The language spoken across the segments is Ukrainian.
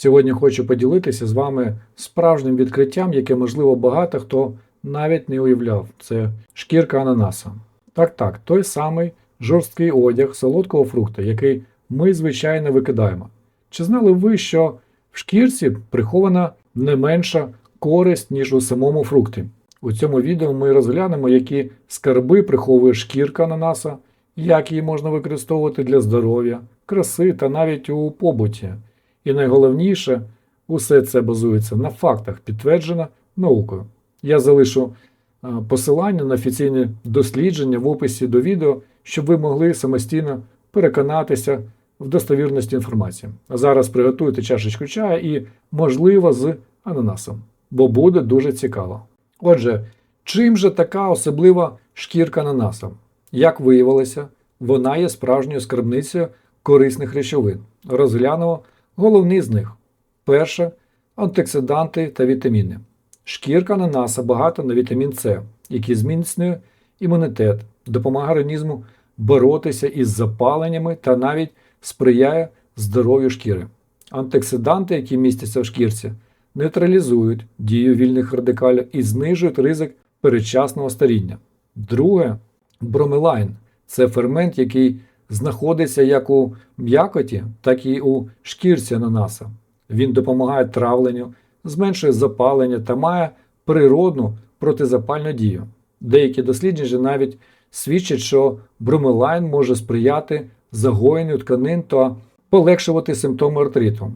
Сьогодні хочу поділитися з вами справжнім відкриттям, яке, можливо, багато хто навіть не уявляв. Це шкірка ананаса. Так, так, той самий жорсткий одяг солодкого фрукта, який ми, звичайно, викидаємо. Чи знали ви, що в шкірці прихована не менша користь, ніж у самому фрукті? У цьому відео ми розглянемо, які скарби приховує шкірка ананаса, як її можна використовувати для здоров'я, краси та навіть у побуті. І найголовніше, усе це базується на фактах, підтверджено наукою. Я залишу е, посилання на офіційне дослідження в описі до відео, щоб ви могли самостійно переконатися в достовірності інформації. А зараз приготуйте чашечку чаю і, можливо, з ананасом, бо буде дуже цікаво. Отже, чим же така особлива шкірка ананаса? Як виявилося, вона є справжньою скарбницею корисних речовин. Розглянемо головні з них. Перше антиоксиданти та вітаміни. Шкірка ананаса багата на вітамін С, який зміцнює імунітет, допомагає організму боротися із запаленнями та навіть сприяє здоров'ю шкіри. Антиоксиданти, які містяться в шкірці, нейтралізують дію вільних радикалів і знижують ризик передчасного старіння. Друге бромелайн це фермент, який знаходиться як у м'якоті, так і у шкірці ананаса. Він допомагає травленню, зменшує запалення та має природну протизапальну дію. Деякі дослідження навіть свідчать, що бромелайн може сприяти загоєнню тканин та полегшувати симптоми артриту.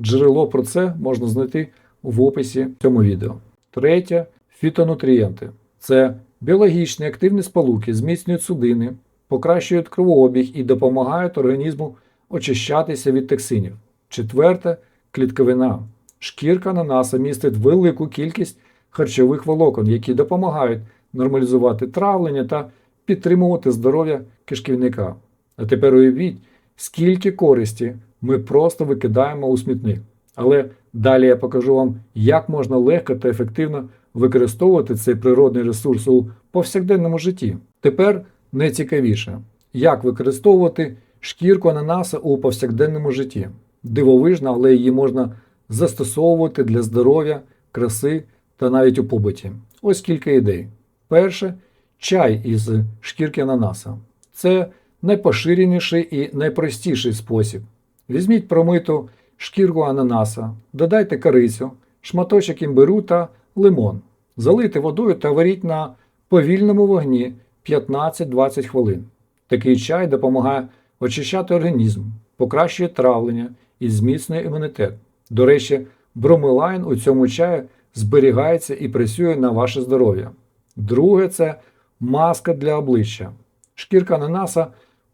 Джерело про це можна знайти в описі цьому відео. Третє фітонутрієнти. Це біологічні активні сполуки, зміцнюють судини, покращують кровообіг і допомагають організму очищатися від токсинів. Четверте клітковина. Шкірка ананаса містить велику кількість харчових волокон, які допомагають нормалізувати травлення та підтримувати здоров'я кишківника. А тепер уявіть, скільки користі ми просто викидаємо у смітник. Але далі я покажу вам, як можна легко та ефективно використовувати цей природний ресурс у повсякденному житті. Тепер найцікавіше, як використовувати шкірку ананаса у повсякденному житті. Дивовижно, але її можна застосовувати для здоров'я, краси та навіть у побуті. Ось кілька ідей. Перше чай із шкірки ананаса. Це найпоширеніший і найпростіший спосіб. Візьміть промиту шкірку ананаса, додайте корицю, шматочок імбиру та лимон. Залийте водою та варіть на повільному вогні 15-20 хвилин. Такий чай допомагає очищати організм, покращує травлення і зміцнює імунітет. До речі, бромелайн у цьому чаї зберігається і працює на ваше здоров'я. Друге це маска для обличчя. Шкірка ананаса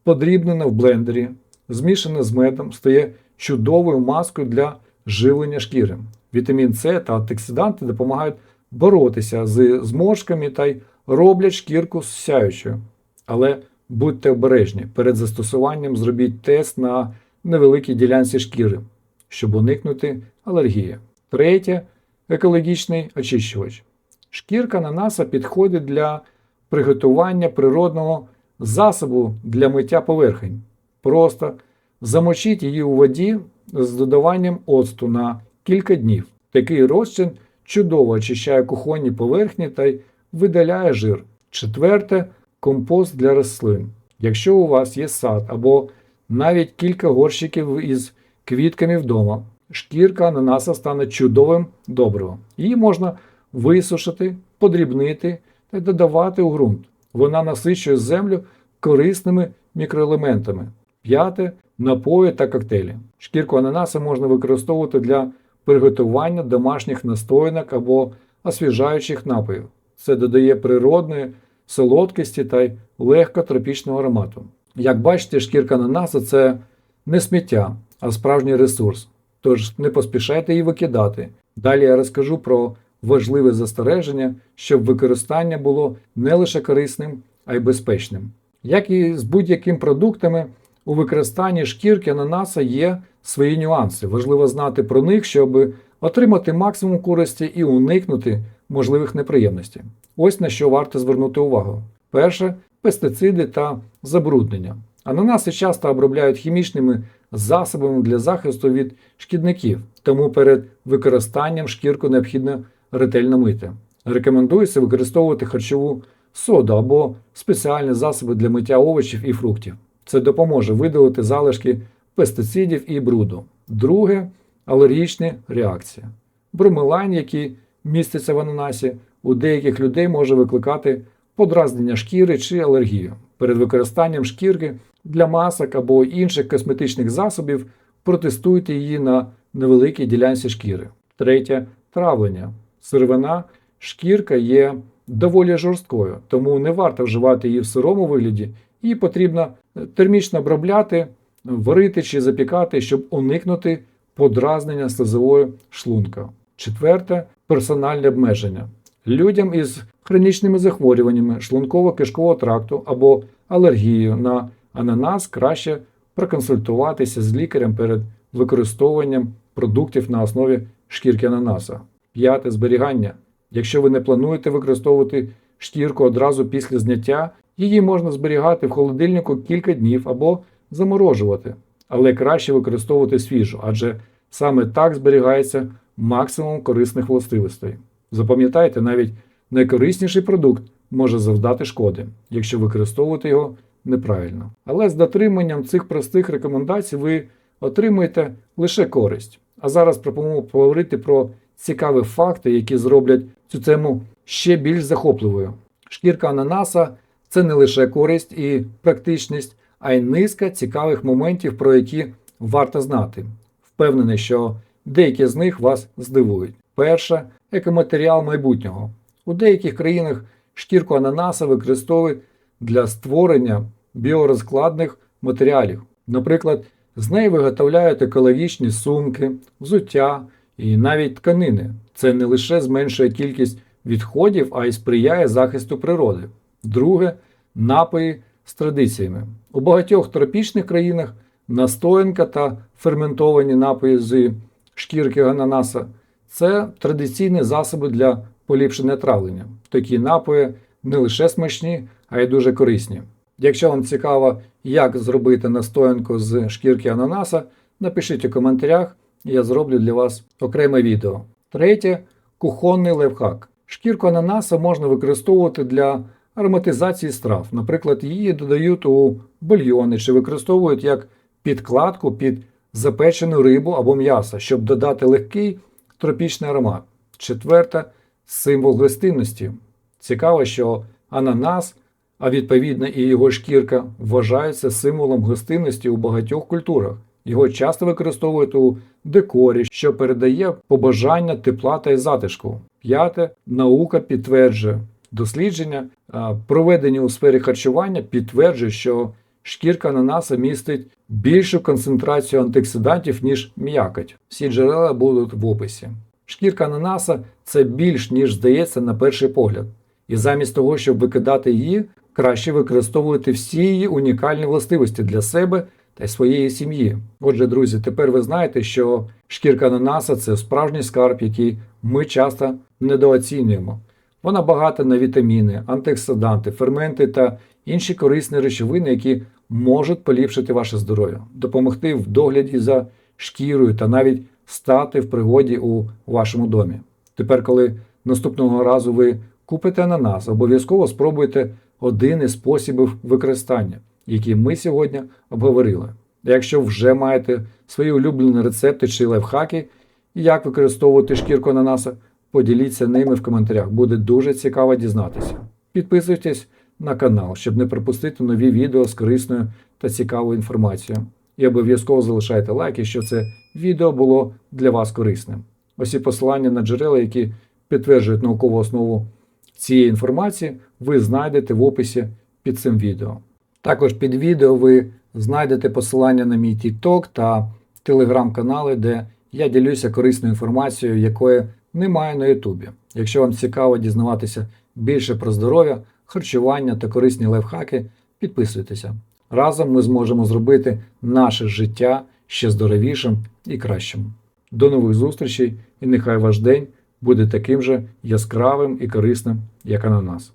подрібнена в блендері, змішана з медом, стає чудовою маскою для живлення шкіри. Вітамін С та антиоксиданти допомагають боротися з зморшками та й роблять шкірку сяючою. Але будьте обережні, перед застосуванням зробіть тест на невеликій ділянці шкіри, щоб уникнути алергії. Третє екологічний очищувач. Шкірка ананаса підходить для приготування природного засобу для миття поверхень. Просто замочіть її у воді з додаванням оцту на кілька днів. Такий розчин чудово очищає кухонні поверхні та й видаляє жир. Четверте компост для рослин. Якщо у вас є сад або навіть кілька горщиків із квітками вдома, шкірка ананаса стане чудовим добривом. Її можна висушити, подрібнити та додавати у ґрунт. Вона насичує землю корисними мікроелементами. П'яте напої та коктейлі. Шкірку ананаса можна використовувати для приготування домашніх настоянок або освіжаючих напоїв. Це додає природної солодкості та й легко тропічного аромату. Як бачите, шкірка ананаса це не сміття, а справжній ресурс. Тож не поспішайте її викидати. Далі я розкажу про важливе застереження, щоб використання було не лише корисним, а й безпечним. Як і з будь-якими продуктами, у використанні шкірки ананаса є свої нюанси. Важливо знати про них, щоб отримати максимум користі і уникнути можливих неприємностей. Ось на що варто звернути увагу. Перше пестициди та забруднення. Ананаси часто обробляють хімічними засобами для захисту від шкідників, тому перед використанням шкірку необхідно ретельно мити. Рекомендується використовувати харчову соду або спеціальні засоби для миття овочів і фруктів. Це допоможе видалити залишки пестицидів і бруду. Друге алергічні реакції. Бромелайн, який міститься в ананасі, у деяких людей може викликати подразнення шкіри чи алергію. Перед використанням шкірки для масок або інших косметичних засобів протестуйте її на невеликій ділянці шкіри. Третє травлення. Сировина шкірка є доволі жорсткою, тому не варто вживати її в сирому вигляді, її потрібно е, термічно обробляти, варити чи запікати, щоб уникнути подразнення слизової шлунка. Четверте персональне обмеження. Людям із хронічними захворюваннями шлунково-кишкового тракту або алергією на ананас краще проконсультуватися з лікарем перед використовуванням продуктів на основі шкірки ананаса. П'яте зберігання. Якщо ви не плануєте використовувати шкірку одразу після зняття, її можна зберігати в холодильнику кілька днів або заморожувати, але краще використовувати свіжу, адже саме так зберігається максимум корисних властивостей. Запам'ятайте, навіть найкорисніший продукт може завдати шкоди, якщо використовувати його неправильно. Але з дотриманням цих простих рекомендацій ви отримуєте лише користь. А зараз пропоную поговорити про цікаві факти, які зроблять цю тему ще більш захопливою. Шкірка ананаса це не лише користь і практичність, а й низка цікавих моментів, про які варто знати. Впевнений, що деякі з них вас здивують. Перше екоматеріал майбутнього. У деяких країнах шкірку ананаса використовують для створення біорозкладних матеріалів. Наприклад, з неї виготовляють екологічні сумки, взуття і навіть тканини. Це не лише зменшує кількість відходів, а й сприяє захисту природи. Друге напої з традиціями. У багатьох тропічних країнах настоянка та ферментовані напої з шкірки ананаса це традиційні засоби для поліпшення травлення. Такі напої не лише смачні, а й дуже корисні. Якщо вам цікаво, як зробити настоянку з шкірки ананаса, напишіть у коментарях, я зроблю для вас окреме відео. Третє кухонний лайфхак. Шкірку ананаса можна використовувати для ароматизації страв. Наприклад, її додають у бульйони чи використовують як підкладку під запечену рибу або м'ясо, щоб додати легкий тропічний аромат. Четверте символ гостинності. Цікаво, що ананас, а відповідно і його шкірка, вважаються символом гостинності у багатьох культурах. Його часто використовують у декорі, що передає побажання тепла та й затишку. П'яте наука підтверджує дослідження, проведені у сфері харчування, підтверджують, що шкірка ананаса містить більшу концентрацію антиоксидантів, ніж м'якоть. Всі джерела будуть в описі. Шкірка ананаса це більш ніж здається на перший погляд. І замість того, щоб викидати її, краще використовувати всі її унікальні властивості для себе та своєї сім'ї. Отже, друзі, тепер ви знаєте, що шкірка ананаса це справжній скарб, який ми часто недооцінюємо. Вона багата на вітаміни, антиоксиданти, ферменти та інші корисні речовини, які можуть поліпшити ваше здоров'я, допомогти в догляді за шкірою та навіть стати в пригоді у вашому домі. Тепер, коли наступного разу ви купите ананас, обов'язково спробуйте один із способів використання, які ми сьогодні обговорили. Якщо вже маєте свої улюблені рецепти чи лайфхаки, як використовувати шкірку ананаса, поділіться ними в коментарях. Буде дуже цікаво дізнатися. Підписуйтесь на канал, щоб не пропустити нові відео з корисною та цікавою інформацією. І обов'язково залишайте лайки, щоб це відео було для вас корисним. Усі посилання на джерела, які підтверджують наукову основу цієї інформації, ви знайдете в описі під цим відео. Також під відео ви знайдете посилання на мій TikTok та телеграм-канали, де я ділюся корисною інформацією, якої немає на Ютубі. Якщо вам цікаво дізнаватися більше про здоров'я, харчування та корисні лайфхаки, підписуйтеся. Разом ми зможемо зробити наше життя ще здоровішим і кращим. До нових зустрічей і нехай ваш день буде таким же яскравим і корисним, як ананас.